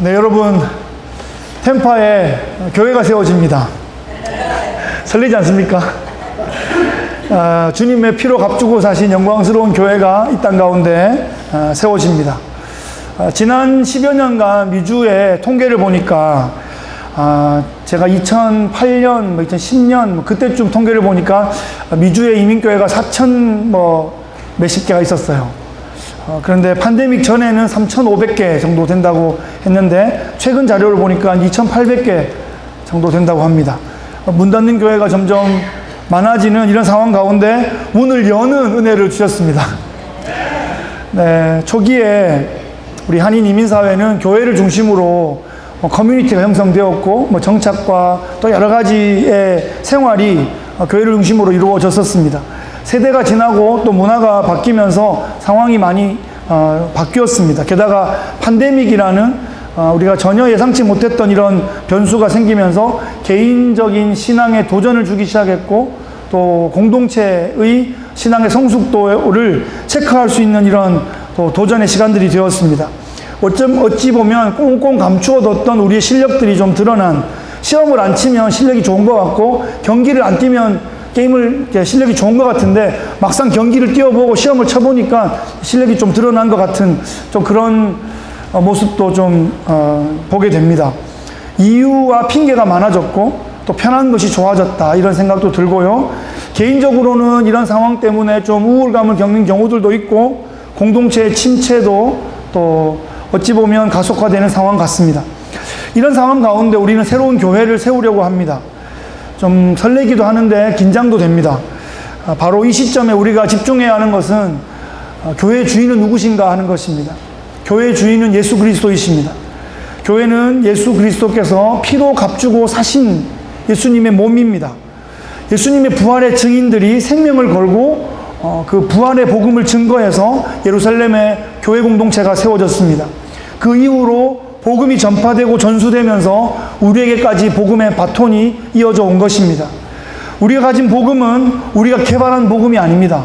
네, 여러분, 템파에 교회가 세워집니다. 설레지 않습니까? 아, 주님의 피로 값주고 사신 영광스러운 교회가 이 땅 가운데 아, 세워집니다. 아, 지난 10여 년간 미주의 통계를 보니까 아, 제가 2008년, 뭐 2010년 뭐 그때쯤 통계를 보니까 미주의 이민교회가 4천 뭐 몇십 개가 있었어요. 어, 그런데 팬데믹 전에는 3,500개 정도 된다고 했는데 최근 자료를 보니까 2,800개 정도 된다고 합니다. 어, 문 닫는 교회가 점점 많아지는 이런 상황 가운데 문을 여는 은혜를 주셨습니다. 네, 초기에 우리 한인 이민사회는 교회를 중심으로 어, 커뮤니티가 형성되었고 뭐 정착과 또 여러 가지의 생활이 어, 교회를 중심으로 이루어졌었습니다. 세대가 지나고 또 문화가 바뀌면서 상황이 많이 어, 바뀌었습니다. 게다가 팬데믹이라는 어, 우리가 전혀 예상치 못했던 이런 변수가 생기면서 개인적인 신앙에 도전을 주기 시작했고 또 공동체의 신앙의 성숙도를 체크할 수 있는 이런 또 도전의 시간들이 되었습니다. 어쩜 어찌 보면 꽁꽁 감추어뒀던 우리의 실력들이 좀 드러난 시험을 안 치면 실력이 좋은 것 같고 경기를 안 뛰면 게임을 실력이 좋은 것 같은데 막상 경기를 뛰어보고 시험을 쳐보니까 실력이 좀 드러난 것 같은 좀 그런 어, 모습도 좀 어, 보게 됩니다. 이유와 핑계가 많아졌고 또 편한 것이 좋아졌다 이런 생각도 들고요. 개인적으로는 이런 상황 때문에 좀 우울감을 겪는 경우들도 있고 공동체의 침체도 또 어찌 보면 가속화되는 상황 같습니다. 이런 상황 가운데 우리는 새로운 교회를 세우려고 합니다. 좀 설레기도 하는데 긴장도 됩니다. 아, 바로 이 시점에 우리가 집중해야 하는 것은 아, 교회 주인은 누구신가 하는 것입니다. 교회 주인은 예수 그리스도이십니다. 교회는 예수 그리스도께서 피로 값주고 사신 예수님의 몸입니다. 예수님의 부활의 증인들이 생명을 걸고 어, 그 부활의 복음을 증거해서 예루살렘의 교회 공동체가 세워졌습니다. 그 이후로 복음이 전파되고 전수되면서 우리에게까지 복음의 바톤이 이어져 온 것입니다. 우리가 가진 복음은 우리가 개발한 복음이 아닙니다.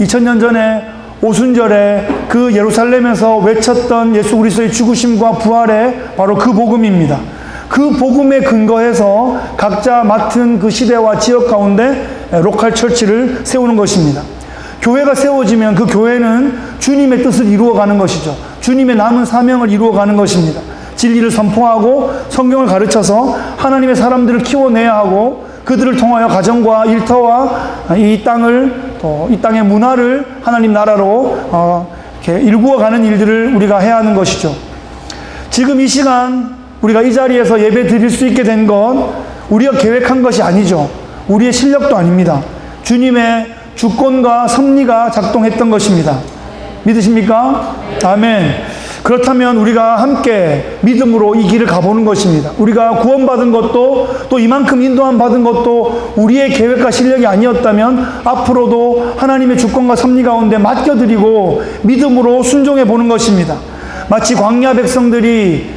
2000년 전에 오순절에 그 예루살렘에서 외쳤던 예수 그리스도의 죽으심과 부활의 바로 그 복음입니다. 그 복음에 근거해서 각자 맡은 그 시대와 지역 가운데 로컬 철치를 세우는 것입니다. 교회가 세워지면 그 교회는 주님의 뜻을 이루어가는 것이죠. 주님의 남은 사명을 이루어가는 것입니다. 진리를 선포하고 성경을 가르쳐서 하나님의 사람들을 키워내야 하고 그들을 통하여 가정과 일터와 이 땅을 또 이 땅의 문화를 하나님 나라로 어, 이렇게 일구어가는 일들을 우리가 해야 하는 것이죠. 지금 이 시간 우리가 이 자리에서 예배 드릴 수 있게 된 건 우리가 계획한 것이 아니죠. 우리의 실력도 아닙니다. 주님의 주권과 섭리가 작동했던 것입니다. 믿으십니까? 아멘. 그렇다면 우리가 함께 믿음으로 이 길을 가보는 것입니다. 우리가 구원받은 것도 또 이만큼 인도함 받은 것도 우리의 계획과 실력이 아니었다면 앞으로도 하나님의 주권과 섭리 가운데 맡겨드리고 믿음으로 순종해 보는 것입니다. 마치 광야 백성들이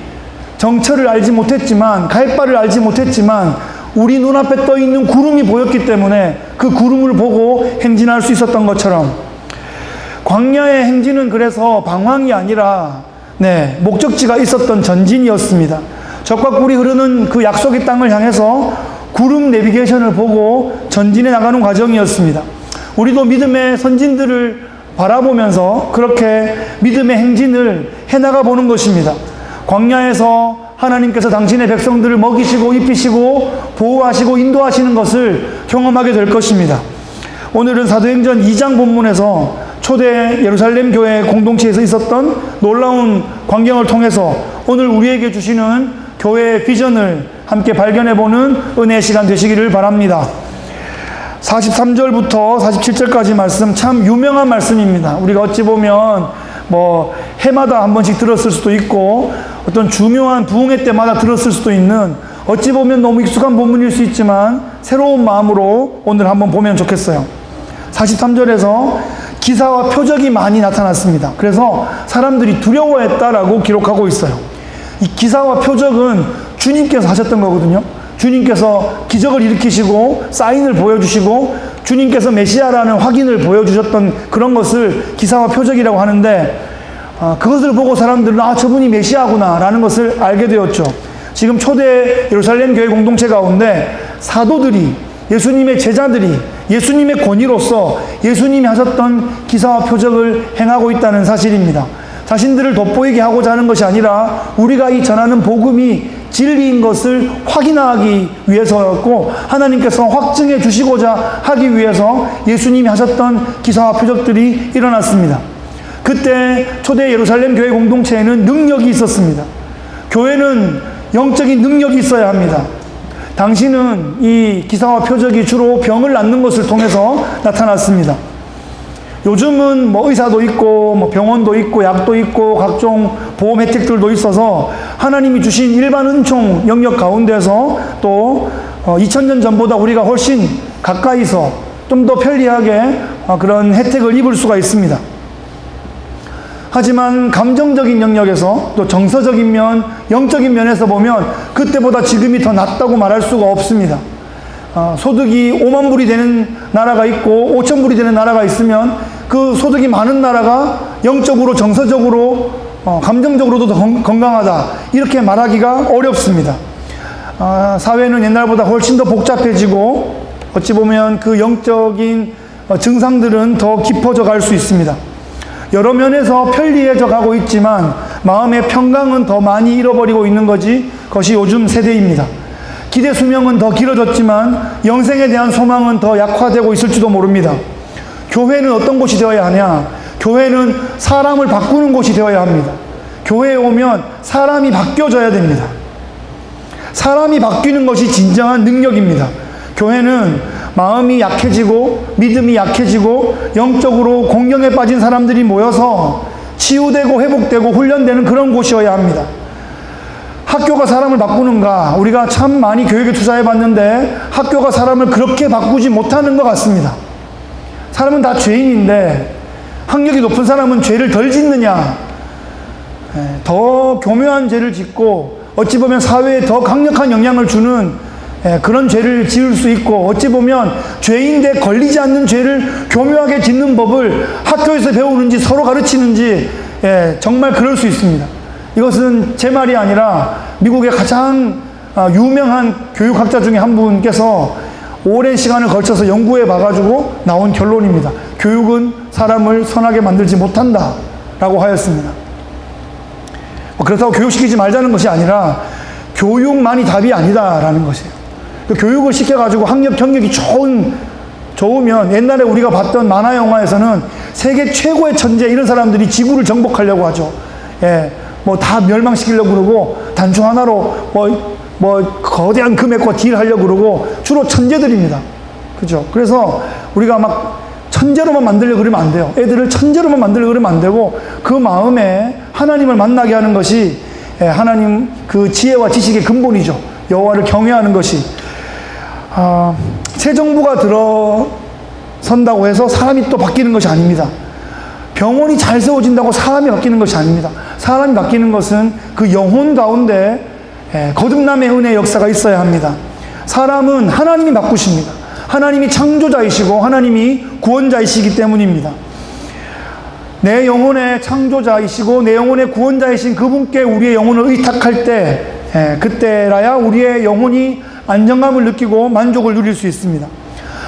정처를 알지 못했지만 갈 바를 알지 못했지만 우리 눈앞에 떠 있는 구름이 보였기 때문에 그 구름을 보고 행진할 수 있었던 것처럼 광야의 행진은 그래서 방황이 아니라 네, 목적지가 있었던 전진이었습니다. 적과 꿀이 흐르는 그 약속의 땅을 향해서 구름 내비게이션을 보고 전진해 나가는 과정이었습니다. 우리도 믿음의 선진들을 바라보면서 그렇게 믿음의 행진을 해나가 보는 것입니다. 광야에서 하나님께서 당신의 백성들을 먹이시고 입히시고 보호하시고 인도하시는 것을 경험하게 될 것입니다. 오늘은 사도행전 2장 본문에서 초대 예루살렘 교회 공동체에서 있었던 놀라운 광경을 통해서 오늘 우리에게 주시는 교회의 비전을 함께 발견해 보는 은혜의 시간 되시기를 바랍니다. 43절부터 47절까지 말씀 참 유명한 말씀입니다. 우리가 어찌 보면 뭐 해마다 한 번씩 들었을 수도 있고 어떤 중요한 부흥회 때마다 들었을 수도 있는 어찌 보면 너무 익숙한 본문일 수 있지만 새로운 마음으로 오늘 한번 보면 좋겠어요. 43절에서 기사와 표적이 많이 나타났습니다. 그래서 사람들이 두려워했다라고 기록하고 있어요. 이 기사와 표적은 주님께서 하셨던 거거든요. 주님께서 기적을 일으키시고 사인을 보여주시고 주님께서 메시아라는 확인을 보여주셨던 그런 것을 기사와 표적이라고 하는데 아, 그것을 보고 사람들은 아 저분이 메시아구나라는 것을 알게 되었죠. 지금 초대 예루살렘 교회 공동체 가운데 사도들이 예수님의 제자들이 예수님의 권위로서 예수님이 하셨던 기사와 표적을 행하고 있다는 사실입니다. 자신들을 돋보이게 하고자 하는 것이 아니라 우리가 이 전하는 복음이 진리인 것을 확인하기 위해서였고 하나님께서 확증해 주시고자 하기 위해서 예수님이 하셨던 기사와 표적들이 일어났습니다. 그때 초대 예루살렘 교회 공동체에는 능력이 있었습니다. 교회는 영적인 능력이 있어야 합니다. 당시는 이 기사와 표적이 주로 병을 낫는 것을 통해서 나타났습니다. 요즘은 뭐 의사도 있고 뭐 병원도 있고 약도 있고 각종 보험 혜택들도 있어서 하나님이 주신 일반 은총 영역 가운데서 또 2000년 전보다 우리가 훨씬 가까이서 좀 더 편리하게 어, 그런 혜택을 입을 수가 있습니다. 하지만 감정적인 영역에서 또 정서적인 면, 영적인 면에서 보면 그때보다 지금이 더 낫다고 말할 수가 없습니다. 어, 소득이 5만 불이 되는 나라가 있고 5천 불이 되는 나라가 있으면 그 소득이 많은 나라가 영적으로 정서적으로 어, 감정적으로도 더 건, 건강하다 이렇게 말하기가 어렵습니다. 아, 사회는 옛날보다 훨씬 더 복잡해지고 어찌 보면 그 영적인 어, 증상들은 더 깊어져 갈 수 있습니다. 여러 면에서 편리해져 가고 있지만 마음의 평강은 더 많이 잃어버리고 있는 것이 것이 요즘 세대입니다. 기대 수명은 더 길어졌지만 영생에 대한 소망은 더 약화되고 있을지도 모릅니다. 교회는 어떤 곳이 되어야 하냐? 교회는 사람을 바꾸는 곳이 되어야 합니다. 교회에 오면 사람이 바뀌어져야 됩니다. 사람이 바뀌는 것이 진정한 능력입니다. 교회는 마음이 약해지고 믿음이 약해지고 영적으로 공경에 빠진 사람들이 모여서 치유되고 회복되고 훈련되는 그런 곳이어야 합니다. 학교가 사람을 바꾸는가? 우리가 참 많이 교육에 투자해 봤는데 학교가 사람을 그렇게 바꾸지 못하는 것 같습니다. 사람은 다 죄인인데 학력이 높은 사람은 죄를 덜 짓느냐? 예, 더 교묘한 죄를 짓고 어찌 보면 사회에 더 강력한 영향을 주는 예, 그런 죄를 지을 수 있고 어찌 보면 죄인데 걸리지 않는 죄를 교묘하게 짓는 법을 학교에서 배우는지 서로 가르치는지 예, 정말 그럴 수 있습니다. 이것은 제 말이 아니라 미국의 가장 아, 유명한 교육학자 중에 한 분께서 오랜 시간을 걸쳐서 연구해 봐가지고 나온 결론입니다. 교육은 사람을 선하게 만들지 못한다. 라고 하였습니다. 뭐 그렇다고 교육시키지 말자는 것이 아니라 교육만이 답이 아니다라는 것이에요. 그 교육을 시켜가지고 학력, 경력이 좋은, 좋으면 옛날에 우리가 봤던 만화 영화에서는 세계 최고의 천재 이런 사람들이 지구를 정복하려고 하죠. 예. 뭐 다 멸망시키려고 그러고 단충 하나로 뭐, 뭐 거대한 금액과 딜하려고 그러고 주로 천재들입니다. 그죠? 그래서 우리가 막 천재로만 만들려고 그러면 안 돼요. 애들을 천재로만 만들려고 그러면 안 되고 그 마음에 하나님을 만나게 하는 것이 예, 하나님 그 지혜와 지식의 근본이죠. 여호와를 경외하는 것이 아, 새 정부가 들어선다고 해서 사람이 또 바뀌는 것이 아닙니다. 병원이 잘 세워진다고 사람이 바뀌는 것이 아닙니다. 사람이 바뀌는 것은 그 영혼 가운데 예, 거듭남의 은혜 역사가 있어야 합니다. 사람은 하나님이 바꾸십니다. 하나님이 창조자이시고 하나님이 구원자이시기 때문입니다. 내 영혼의 창조자이시고 내 영혼의 구원자이신 그분께 우리의 영혼을 의탁할 때 예, 그때라야 우리의 영혼이 안정감을 느끼고 만족을 누릴 수 있습니다.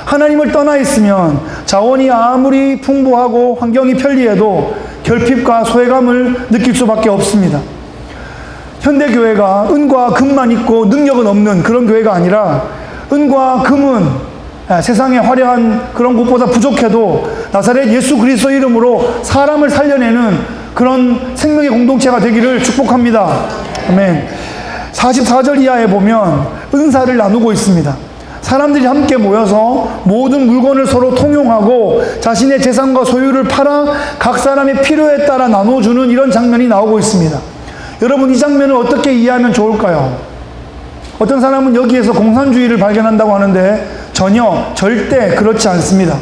하나님을 떠나 있으면 자원이 아무리 풍부하고 환경이 편리해도 결핍과 소외감을 느낄 수밖에 없습니다. 현대교회가 은과 금만 있고 능력은 없는 그런 교회가 아니라 은과 금은 세상의 화려한 그런 것보다 부족해도 나사렛 예수 그리스도 이름으로 사람을 살려내는 그런 생명의 공동체가 되기를 축복합니다. 아멘. 44절 이하에 보면 은사를 나누고 있습니다. 사람들이 함께 모여서 모든 물건을 서로 통용하고 자신의 재산과 소유를 팔아 각 사람의 필요에 따라 나눠주는 이런 장면이 나오고 있습니다. 여러분 이 장면을 어떻게 이해하면 좋을까요? 어떤 사람은 여기에서 공산주의를 발견한다고 하는데 전혀 절대 그렇지 않습니다.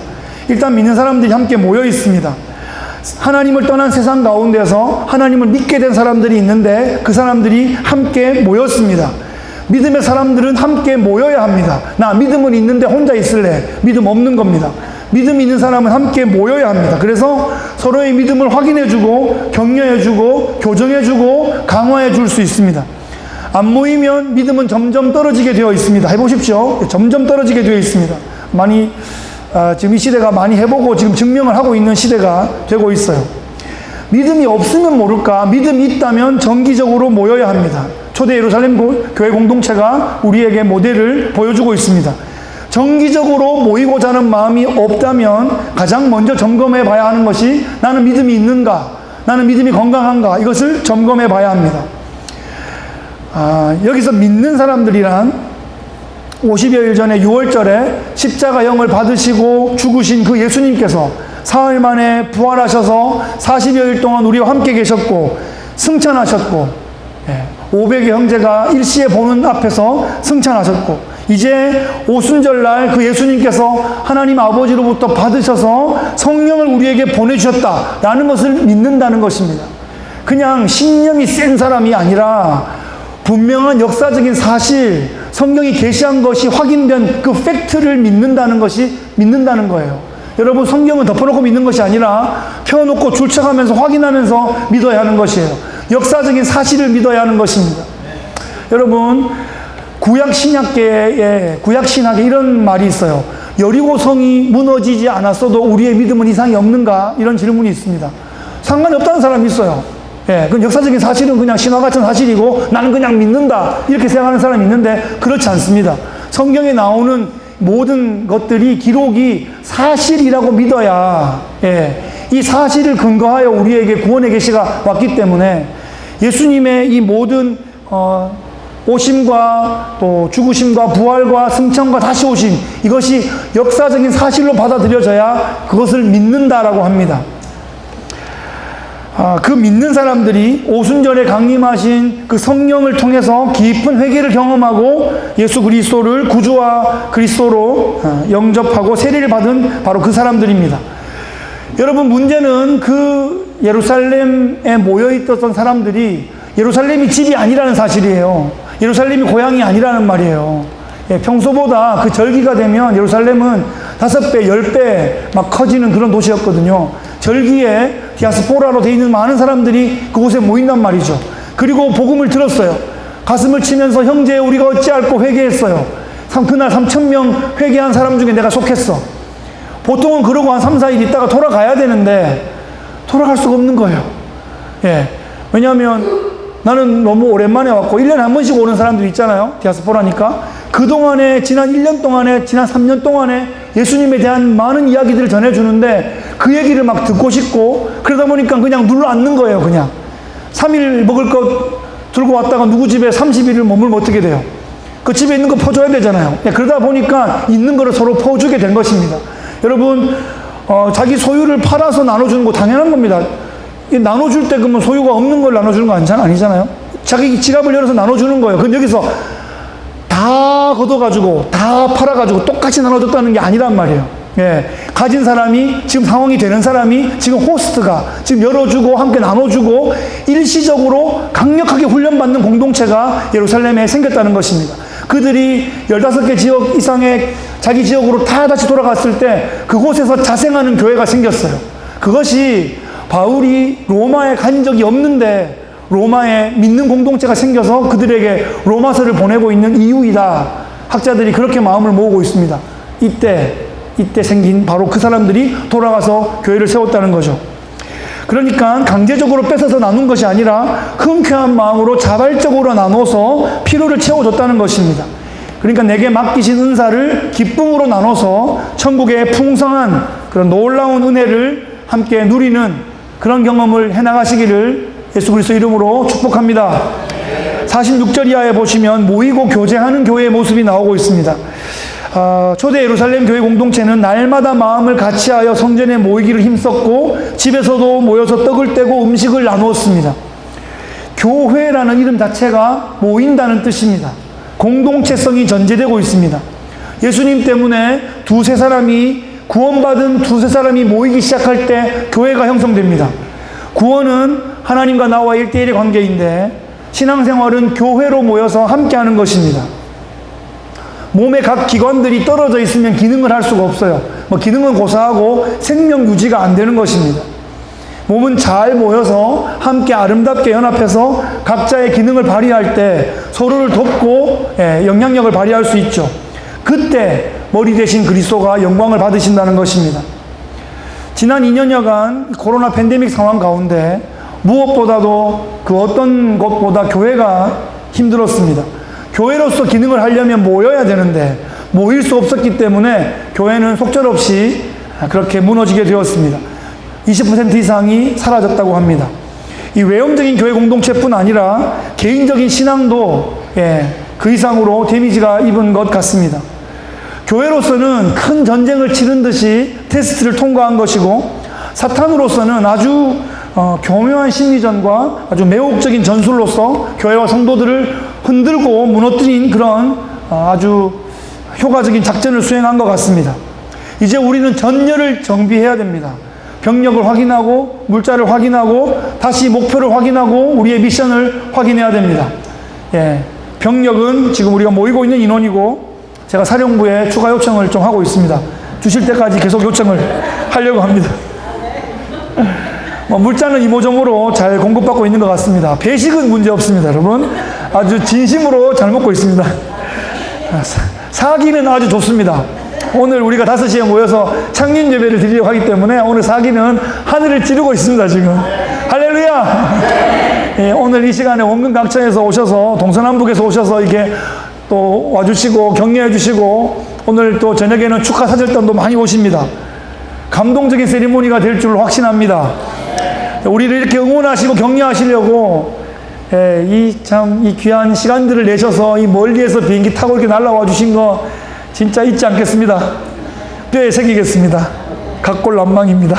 일단 믿는 사람들이 함께 모여 있습니다. 하나님을 떠난 세상 가운데서 하나님을 믿게 된 사람들이 있는데 그 사람들이 함께 모였습니다. 믿음의 사람들은 함께 모여야 합니다. 나 믿음은 있는데 혼자 있을래. 믿음 없는 겁니다. 믿음이 있는 사람은 함께 모여야 합니다. 그래서 서로의 믿음을 확인해주고 격려해주고 교정해주고 강화해줄 수 있습니다. 안 모이면 믿음은 점점 떨어지게 되어 있습니다. 해보십시오. 점점 떨어지게 되어 있습니다. 많이 아, 지금 이 시대가 많이 해보고 지금 증명을 하고 있는 시대가 되고 있어요. 믿음이 없으면 모를까 믿음이 있다면 정기적으로 모여야 합니다. 초대 예루살렘 고- 교회 공동체가 우리에게 모델을 보여주고 있습니다. 정기적으로 모이고자 하는 마음이 없다면 가장 먼저 점검해 봐야 하는 것이 나는 믿음이 있는가, 나는 믿음이 건강한가 이것을 점검해 봐야 합니다. 아, 여기서 믿는 사람들이란 50여일 전에 6월절에 십자가형을 받으시고 죽으신 그 예수님께서 사흘 만에 부활하셔서 40여일 동안 우리와 함께 계셨고 승천하셨고 500의 형제가 일시에 보는 앞에서 승천하셨고 이제 오순절날 그 예수님께서 하나님 아버지로부터 받으셔서 성령을 우리에게 보내주셨다라는 것을 믿는다는 것입니다. 그냥 신념이 센 사람이 아니라 분명한 역사적인 사실, 성경이 계시한 것이 확인된 그 팩트를 믿는다는 것이 믿는다는 거예요. 여러분 성경은 덮어놓고 믿는 것이 아니라 펴놓고 줄쳐가면서 확인하면서 믿어야 하는 것이에요. 역사적인 사실을 믿어야 하는 것입니다. 여러분 구약 신약계에 구약 신학에 이런 말이 있어요. 여리고성이 무너지지 않았어도 우리의 믿음은 이상이 없는가? 이런 질문이 있습니다. 상관이 없다는 사람이 있어요. 예, 그 역사적인 사실은 그냥 신화 같은 사실이고 나는 그냥 믿는다. 이렇게 생각하는 사람이 있는데 그렇지 않습니다. 성경에 나오는 모든 것들이 기록이 사실이라고 믿어야 예, 이 사실을 근거하여 우리에게 구원의 계시가 왔기 때문에 예수님의 이 모든 어, 오심과 또 죽으심과 부활과 승천과 다시 오심 이것이 역사적인 사실로 받아들여져야 그것을 믿는다라고 합니다. 아, 그 믿는 사람들이 오순절에 강림하신 그 성령을 통해서 깊은 회개를 경험하고 예수 그리스도를 구주와 그리스도로 아, 영접하고 세례를 받은 바로 그 사람들입니다. 여러분 문제는 그 예루살렘에 모여 있었던 사람들이 예루살렘이 집이 아니라는 사실이에요. 예루살렘이 고향이 아니라는 말이에요. 예, 평소보다 그 절기가 되면 예루살렘은 다섯 배, 열 배 막 커지는 그런 도시였거든요. 절기에 디아스포라로 되어 있는 많은 사람들이 그곳에 모인단 말이죠. 그리고 복음을 들었어요. 가슴을 치면서 형제 우리가 어찌할꼬 회개했어요. 삼- 그날 3천 명 회개한 사람 중에 내가 속했어. 보통은 그러고 한 3, 4일 있다가 돌아가야 되는데 돌아갈 수가 없는 거예요. 예. 왜냐하면 나는 너무 오랜만에 왔고 1년에 한 번씩 오는 사람들 있잖아요. 디아스포라니까. 그동안에 지난 1년 동안에 지난 3년 동안에 예수님에 대한 많은 이야기들을 전해주는데 그 얘기를 막 듣고 싶고 그러다 보니까 그냥 눌러 앉는 거예요. 그냥 3일 먹을 것 들고 왔다가 누구 집에 30일을 머물면 어떻게 돼요? 그 집에 있는 거 퍼줘야 되잖아요. 예, 그러다 보니까 있는 거를 서로 퍼주게 된 것입니다. 여러분, 어, 자기 소유를 팔아서 나눠주는 거 당연한 겁니다. 이 나눠줄 때 그러면 소유가 없는 걸 나눠주는 거 아니잖아- 아니잖아요? 자기 지갑을 열어서 나눠주는 거예요. 그럼 여기서 다 걷어가지고 다 팔아가지고 똑같이 나눠줬다는 게 아니란 말이에요. 예. 가진 사람이 지금 상황이 되는 사람이 지금 호스트가 지금 열어주고 함께 나눠주고 일시적으로 강력하게 훈련받는 공동체가 예루살렘에 생겼다는 것입니다. 그들이 15개 지역 이상의 자기 지역으로 다 다시 돌아갔을 때 그곳에서 자생하는 교회가 생겼어요. 그것이 바울이 로마에 간 적이 없는데 로마에 믿는 공동체가 생겨서 그들에게 로마서를 보내고 있는 이유이다. 학자들이 그렇게 마음을 모으고 있습니다. 이때, 이때 생긴 바로 그 사람들이 돌아가서 교회를 세웠다는 거죠. 그러니까 강제적으로 뺏어서 나눈 것이 아니라 흔쾌한 마음으로 자발적으로 나눠서 필요를 채워줬다는 것입니다. 그러니까 내게 맡기신 은사를 기쁨으로 나눠서 천국의 풍성한 그런 놀라운 은혜를 함께 누리는 그런 경험을 해나가시기를 예수 그리스도 이름으로 축복합니다. 46절 이하에 보시면 모이고 교제하는 교회의 모습이 나오고 있습니다. 아, 초대 예루살렘 교회 공동체는 날마다 마음을 같이하여 성전에 모이기를 힘썼고 집에서도 모여서 떡을 떼고 음식을 나누었습니다. 교회라는 이름 자체가 모인다는 뜻입니다. 공동체성이 전제되고 있습니다. 예수님 때문에 두세 사람이 구원받은 두세 사람이 모이기 시작할 때 교회가 형성됩니다. 구원은 하나님과 나와 일대일의 관계인데 신앙생활은 교회로 모여서 함께하는 것입니다. 몸의 각 기관들이 떨어져 있으면 기능을 할 수가 없어요. 뭐 기능은 고사하고 생명 유지가 안 되는 것입니다. 몸은 잘 모여서 함께 아름답게 연합해서 각자의 기능을 발휘할 때 서로를 돕고 예, 영향력을 발휘할 수 있죠. 그때 머리 대신 그리스도가 영광을 받으신다는 것입니다. 지난 2년여간 코로나 팬데믹 상황 가운데 무엇보다도 그 어떤 것보다 교회가 힘들었습니다. 교회로서 기능을 하려면 모여야 되는데 모일 수 없었기 때문에 교회는 속절없이 그렇게 무너지게 되었습니다. 20% 이상이 사라졌다고 합니다. 이 외형적인 교회 공동체뿐 아니라 개인적인 신앙도 예, 그 이상으로 데미지가 입은 것 같습니다. 교회로서는 큰 전쟁을 치른 듯이 테스트를 통과한 것이고 사탄으로서는 아주 어, 교묘한 심리전과 아주 매혹적인 전술로서 교회와 성도들을 흔들고 무너뜨린 그런 어, 아주 효과적인 작전을 수행한 것 같습니다. 이제 우리는 전열을 정비해야 됩니다. 병력을 확인하고 물자를 확인하고 다시 목표를 확인하고 우리의 미션을 확인해야 됩니다. 예, 병력은 지금 우리가 모이고 있는 인원이고 제가 사령부에 추가 요청을 좀 하고 있습니다. 주실 때까지 계속 요청을 하려고 합니다. 뭐 물자는 이모저모로 잘 공급받고 있는 것 같습니다. 배식은 문제 없습니다, 여러분. 아주 진심으로 잘 먹고 있습니다. 사- 사기는 아주 좋습니다. 오늘 우리가 5시에 모여서 창립 예배를 드리려고 하기 때문에 오늘 사기는 하늘을 찌르고 있습니다, 지금. 할렐루야! 예, 오늘 이 시간에 원근 각처에서 오셔서 동서남북에서 오셔서 이게 또 와주시고 격려해 주시고 오늘 또 저녁에는 축하 사절단도 많이 오십니다. 감동적인 세리머니가 될 줄 확신합니다. 우리를 이렇게 응원하시고 격려하시려고 예, 이참 이 귀한 시간들을 내셔서 이 멀리에서 비행기 타고 이렇게 날라와 주신 거 진짜 잊지 않겠습니다. 뼈에 새기겠습니다. 각골 난망입니다.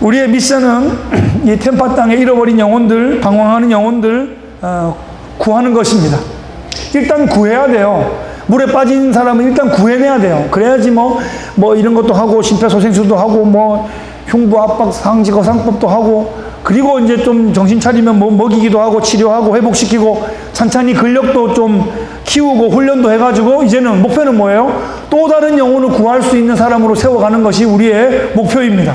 우리의 미션은 이 템파 땅에 잃어버린 영혼들, 방황하는 영혼들 어, 구하는 것입니다. 일단 구해야 돼요. 물에 빠진 사람은 일단 구해내야 돼요. 그래야지 뭐, 뭐 이런 것도 하고, 심폐소생술도 하고, 뭐, 흉부 압박 상지 거 상법도 하고, 그리고 이제 좀 정신 차리면 뭐 먹이기도 하고, 치료하고, 회복시키고, 찬찬히 근력도 좀 키우고, 훈련도 해가지고, 이제는 목표는 뭐예요? 또 다른 영혼을 구할 수 있는 사람으로 세워가는 것이 우리의 목표입니다.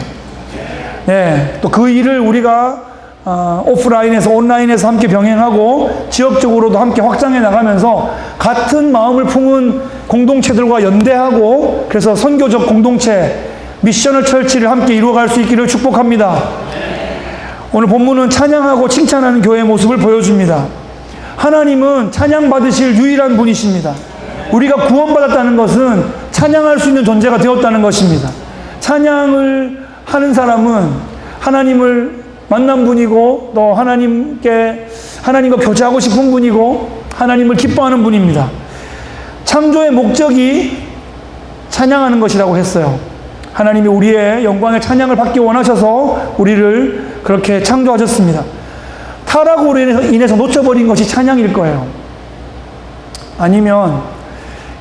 네, 또 그 일을 우리가 어, 오프라인에서 온라인에서 함께 병행하고 지역적으로도 함께 확장해 나가면서 같은 마음을 품은 공동체들과 연대하고 그래서 선교적 공동체 미션을 철치를 함께 이루어갈 수 있기를 축복합니다. 오늘 본문은 찬양하고 칭찬하는 교회의 모습을 보여줍니다. 하나님은 찬양 받으실 유일한 분이십니다. 우리가 구원받았다는 것은 찬양할 수 있는 존재가 되었다는 것입니다. 찬양을 하는 사람은 하나님을 만난 분이고 또 하나님께 하나님과 교제하고 싶은 분이고 하나님을 기뻐하는 분입니다. 창조의 목적이 찬양하는 것이라고 했어요. 하나님이 우리의 영광의 찬양을 받기 원하셔서 우리를 그렇게 창조하셨습니다. 타락으로 인해서, 인해서 놓쳐버린 것이 찬양일 거예요. 아니면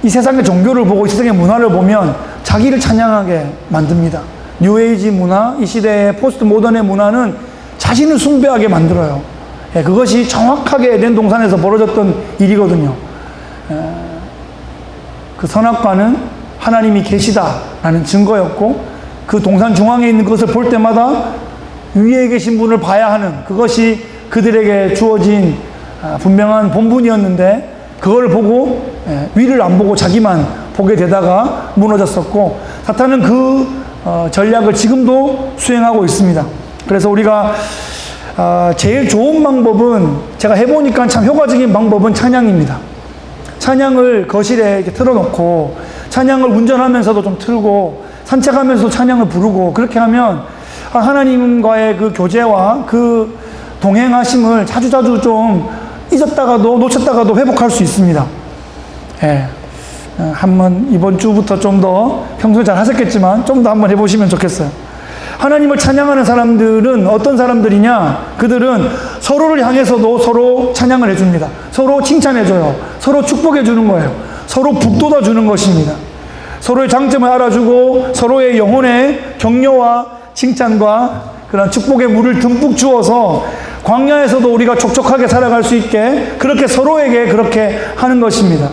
이 세상의 종교를 보고 이 세상의 문화를 보면 자기를 찬양하게 만듭니다. 뉴에이지 문화, 이 시대의 포스트 모던의 문화는 자신을 숭배하게 만들어요. 예, 그것이 정확하게 에덴 동산에서 벌어졌던 일이거든요. 에, 그 선악과는 하나님이 계시다 라는 증거였고 그 동산 중앙에 있는 것을 볼 때마다 위에 계신 분을 봐야 하는 그것이 그들에게 주어진 아, 분명한 본분이었는데 그걸 보고 예, 위를 안 보고 자기만 보게 되다가 무너졌었고 사탄은 그 어, 전략을 지금도 수행하고 있습니다. 그래서 우리가 아, 제일 좋은 방법은 제가 해보니까 참 효과적인 방법은 찬양입니다. 찬양을 거실에 틀어놓고 찬양을 운전하면서도 좀 틀고 산책하면서도 찬양을 부르고 그렇게 하면 아, 하나님과의 그 교제와 그 동행하심을 자주자주 좀 잊었다가도 놓쳤다가도 회복할 수 있습니다. 예. 어, 한번 이번 주부터 좀 더 평소에 잘 하셨겠지만 좀 더 한번 해보시면 좋겠어요. 하나님을 찬양하는 사람들은 어떤 사람들이냐? 그들은 서로를 향해서도 서로 찬양을 해줍니다. 서로 칭찬해줘요. 서로 축복해주는 거예요. 서로 북돋아 주는 것입니다. 서로의 장점을 알아주고 서로의 영혼의 격려와 칭찬과 그런 축복의 물을 듬뿍 주어서 광야에서도 우리가 촉촉하게 살아갈 수 있게 그렇게 서로에게 그렇게 하는 것입니다.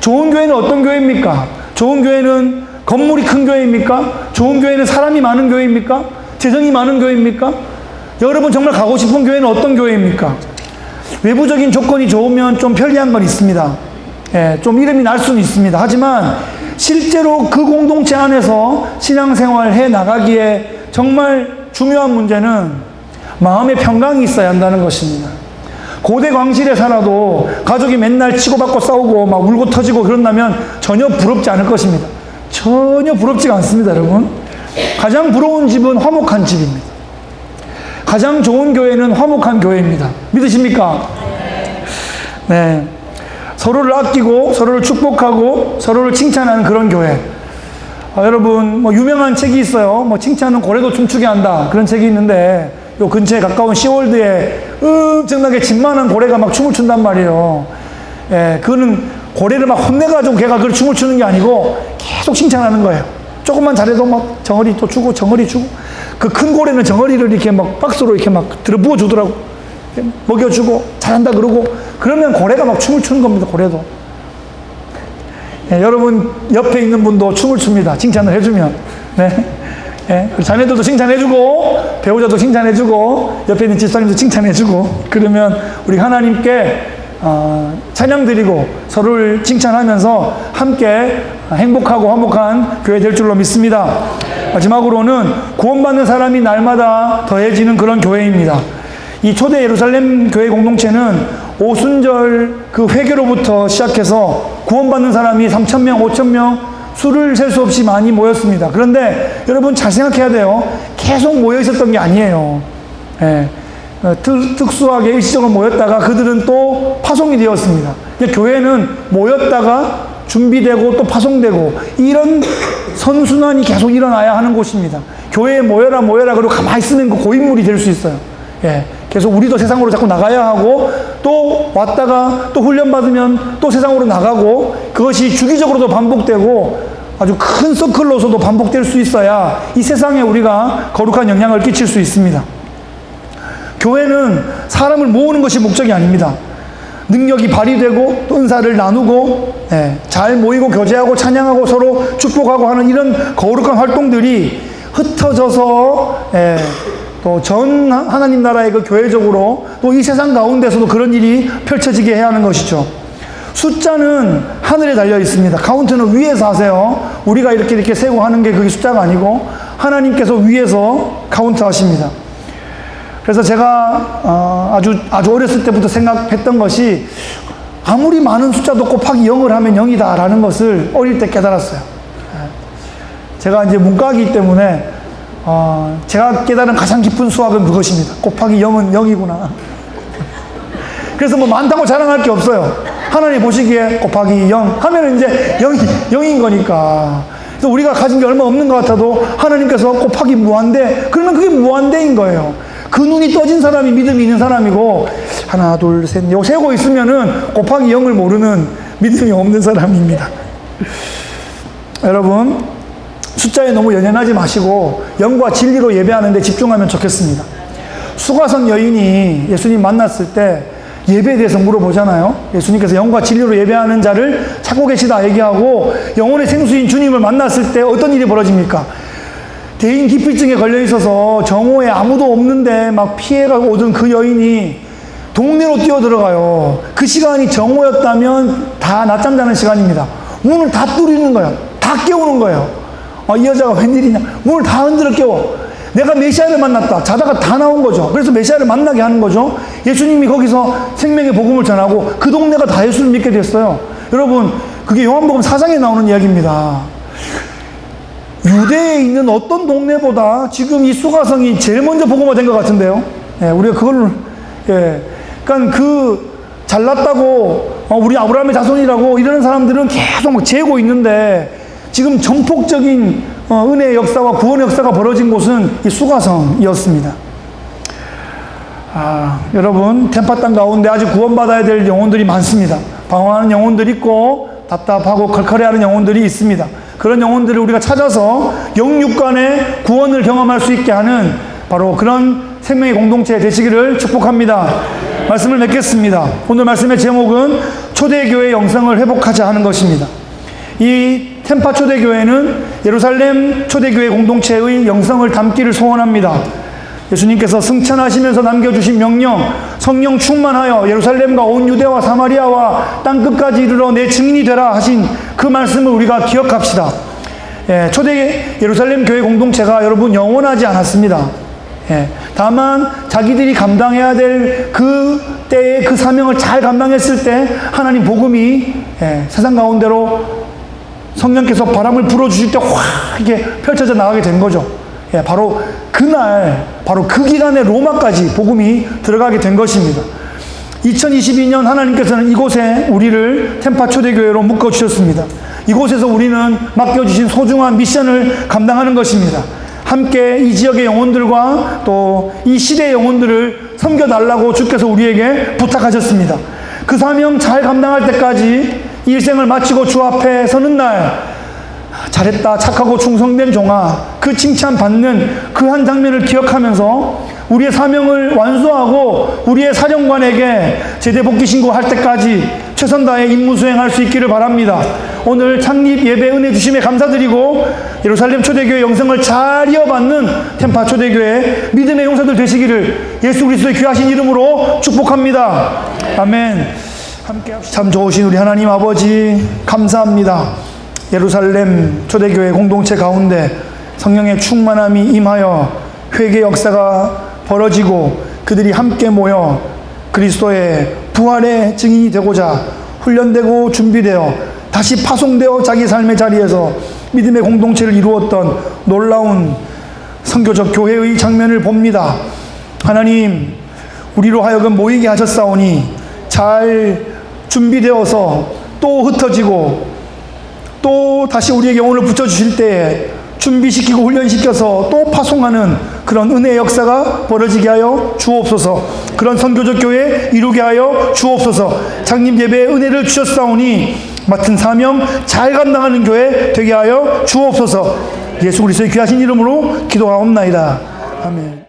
좋은 교회는 어떤 교회입니까? 좋은 교회는 건물이 큰 교회입니까? 좋은 교회는 사람이 많은 교회입니까? 재정이 많은 교회입니까? 여러분 정말 가고 싶은 교회는 어떤 교회입니까? 외부적인 조건이 좋으면 좀 편리한 건 있습니다. 예, 좀 이름이 날 수는 있습니다. 하지만 실제로 그 공동체 안에서 신앙생활 해 나가기에 정말 중요한 문제는 마음의 평강이 있어야 한다는 것입니다. 고대 광실에 살아도 가족이 맨날 치고받고 싸우고 막 울고 터지고 그런다면 전혀 부럽지 않을 것입니다. 전혀 부럽지가 않습니다, 여러분. 가장 부러운 집은 화목한 집입니다. 가장 좋은 교회는 화목한 교회입니다. 믿으십니까? 네. 서로를 아끼고 서로를 축복하고 서로를 칭찬하는 그런 교회. 아, 여러분, 뭐 유명한 책이 있어요. 뭐 칭찬은 고래도 춤추게 한다. 그런 책이 있는데 요 근처에 가까운 시월드에 엄청나게 진만한 고래가 막 춤을 춘단 말이에요. 예, 그거는 고래를 막 혼내가지고 걔가 그걸 춤을 추는 게 아니고 계속 칭찬하는 거예요. 조금만 잘해도 막 정어리 또 주고 정어리 주고 그 큰 고래는 정어리를 이렇게 막 박스로 이렇게 막 들어 부어 주더라고. 먹여주고 잘한다 그러고 그러면 고래가 막 춤을 추는 겁니다. 고래도. 예, 여러분 옆에 있는 분도 춤을 춥니다. 칭찬을 해주면. 네. 예, 우리 자녀들도 칭찬해주고 배우자도 칭찬해주고 옆에 있는 집사님도 칭찬해주고 그러면 우리 하나님께 어, 찬양드리고 서로를 칭찬하면서 함께 행복하고 화목한 교회 될 줄로 믿습니다. 마지막으로는 구원받는 사람이 날마다 더해지는 그런 교회입니다. 이 초대 예루살렘 교회 공동체는 오순절 그 회개로부터 시작해서 구원받는 사람이 3천명, 5천명 수를 셀 수 없이 많이 모였습니다. 그런데 여러분 잘 생각해야 돼요. 계속 모여 있었던 게 아니에요. 예. 어, 특, 특수하게 일시적으로 모였다가 그들은 또 파송이 되었습니다. 교회는 모였다가 준비되고 또 파송되고 이런 선순환이 계속 일어나야 하는 곳입니다. 교회에 모여라 모여라 그러고 가만히 있으면 그 고인물이 될 수 있어요. 예. 계속 우리도 세상으로 자꾸 나가야 하고 또 왔다가 또 훈련받으면 또 세상으로 나가고 그것이 주기적으로도 반복되고 아주 큰 서클로서도 반복될 수 있어야 이 세상에 우리가 거룩한 영향을 끼칠 수 있습니다. 교회는 사람을 모으는 것이 목적이 아닙니다. 능력이 발휘되고 또 은사를 나누고 예, 잘 모이고 교제하고 찬양하고 서로 축복하고 하는 이런 거룩한 활동들이 흩어져서 예, 또 전 하나님 나라의 그 교회적으로 또 이 세상 가운데서도 그런 일이 펼쳐지게 해야 하는 것이죠. 숫자는 하늘에 달려 있습니다. 카운트는 위에서 하세요. 우리가 이렇게 이렇게 세고 하는 게 그게 숫자가 아니고 하나님께서 위에서 카운트 하십니다. 그래서 제가 어, 아주 아주 어렸을 때부터 생각했던 것이 아무리 많은 숫자도 곱하기 0을 하면 0이다라는 것을 어릴 때 깨달았어요. 예. 제가 이제 문과이기 때문에 어, 제가 깨달은 가장 깊은 수학은 그것입니다. 곱하기 0은 0이구나. 그래서 뭐 많다고 자랑할 게 없어요. 하나님 보시기에 곱하기 0 하면 이제 0이, 0인 거니까. 그래서 우리가 가진 게 얼마 없는 것 같아도 하나님께서 곱하기 무한대, 그러면 그게 무한대인 거예요. 그 눈이 떠진 사람이 믿음이 있는 사람이고, 하나, 둘, 셋, 요 세고 있으면은 곱하기 0을 모르는 믿음이 없는 사람입니다. 여러분, 숫자에 너무 연연하지 마시고, 영과 진리로 예배하는데 집중하면 좋겠습니다. 수가성 여인이 예수님 만났을 때 예배에 대해서 물어보잖아요. 예수님께서 영과 진리로 예배하는 자를 찾고 계시다 얘기하고 영혼의 생수인 주님을 만났을 때 어떤 일이 벌어집니까? 대인 기피증에 걸려 있어서 정오에 아무도 없는데 막 피해가 오던 그 여인이 동네로 뛰어 들어가요. 그 시간이 정오였다면 다 낮잠 자는 시간입니다. 문을 다 뚫리는 거예요. 다 깨우는 거예요. 아, 이 여자가 웬일이냐. 문을 다 흔들어 깨워. 내가 메시아를 만났다. 자다가 다 나온 거죠. 그래서 메시아를 만나게 하는 거죠. 예수님이 거기서 생명의 복음을 전하고 그 동네가 다 예수를 믿게 됐어요. 여러분, 그게 요한복음 4장에 나오는 이야기입니다. 유대에 있는 어떤 동네보다 지금 이 수가성이 제일 먼저 복음화 된 것 같은데요. 예, 우리가 그걸, 예. 그러니까 그 잘났다고, 어, 우리 아브라함의 자손이라고 이러는 사람들은 계속 막 재고 있는데 지금 전폭적인 어, 은혜의 역사와 구원의 역사가 벌어진 곳은 이 수가성이었습니다. 아, 여러분, 템파 땅 가운데 아직 구원받아야 될 영혼들이 많습니다. 방황하는 영혼들이 있고, 답답하고 컬컬해하는 영혼들이 있습니다. 그런 영혼들을 우리가 찾아서 영육간의 구원을 경험할 수 있게 하는 바로 그런 생명의 공동체 되시기를 축복합니다. 말씀을 맺겠습니다. 오늘 말씀의 제목은 초대교회 영성을 회복하자 하는 것입니다. 이 템파 초대교회는 예루살렘 초대교회 공동체의 영성을 담기를 소원합니다. 예수님께서 승천하시면서 남겨주신 명령, 성령 충만하여 예루살렘과 온 유대와 사마리아와 땅 끝까지 이르러 내 증인이 되라 하신 그 말씀을 우리가 기억합시다. 예, 초대 예루살렘 교회 공동체가 여러분 영원하지 않았습니다. 예, 다만 자기들이 감당해야 될 그 때에 그 사명을 잘 감당했을 때 하나님 복음이 예, 세상 가운데로 성령께서 바람을 불어주실 때 확 이게 펼쳐져 나가게 된 거죠. 예, 바로 그날, 바로 그 기간에 로마까지 복음이 들어가게 된 것입니다. 2022년 하나님께서는 이곳에 우리를 템파 초대교회로 묶어주셨습니다. 이곳에서 우리는 맡겨주신 소중한 미션을 감당하는 것입니다. 함께 이 지역의 영혼들과 또 이 시대의 영혼들을 섬겨달라고 주께서 우리에게 부탁하셨습니다. 그 사명 잘 감당할 때까지 일생을 마치고 주 앞에 서는 날 잘했다 착하고 충성된 종아 그 칭찬 받는 그 한 장면을 기억하면서 우리의 사명을 완수하고 우리의 사령관에게 제대 복귀 신고할 때까지 최선 다해 임무 수행할 수 있기를 바랍니다. 오늘 창립 예배 은혜 주심에 감사드리고 예루살렘 초대교회 영성을 잘 이어받는 템파 초대교회 믿음의 용사들 되시기를 예수 그리스도의 귀하신 이름으로 축복합니다. 아멘. 참 좋으신 우리 하나님 아버지 감사합니다. 예루살렘 초대교회 공동체 가운데 성령의 충만함이 임하여 회개 역사가 벌어지고 그들이 함께 모여 그리스도의 부활의 증인이 되고자 훈련되고 준비되어 다시 파송되어 자기 삶의 자리에서 믿음의 공동체를 이루었던 놀라운 선교적 교회의 장면을 봅니다. 하나님, 우리로 하여금 모이게 하셨사오니 잘 준비되어서 또 흩어지고 또 다시 우리에게 오늘 붙여주실 때에 준비시키고 훈련시켜서 또 파송하는 그런 은혜의 역사가 벌어지게 하여 주옵소서. 그런 선교적 교회 이루게 하여 주옵소서. 장님 예배에 은혜를 주셨사오니 맡은 사명 잘 감당하는 교회 되게 하여 주옵소서. 예수 그리스도의 귀하신 이름으로 기도하옵나이다. 아멘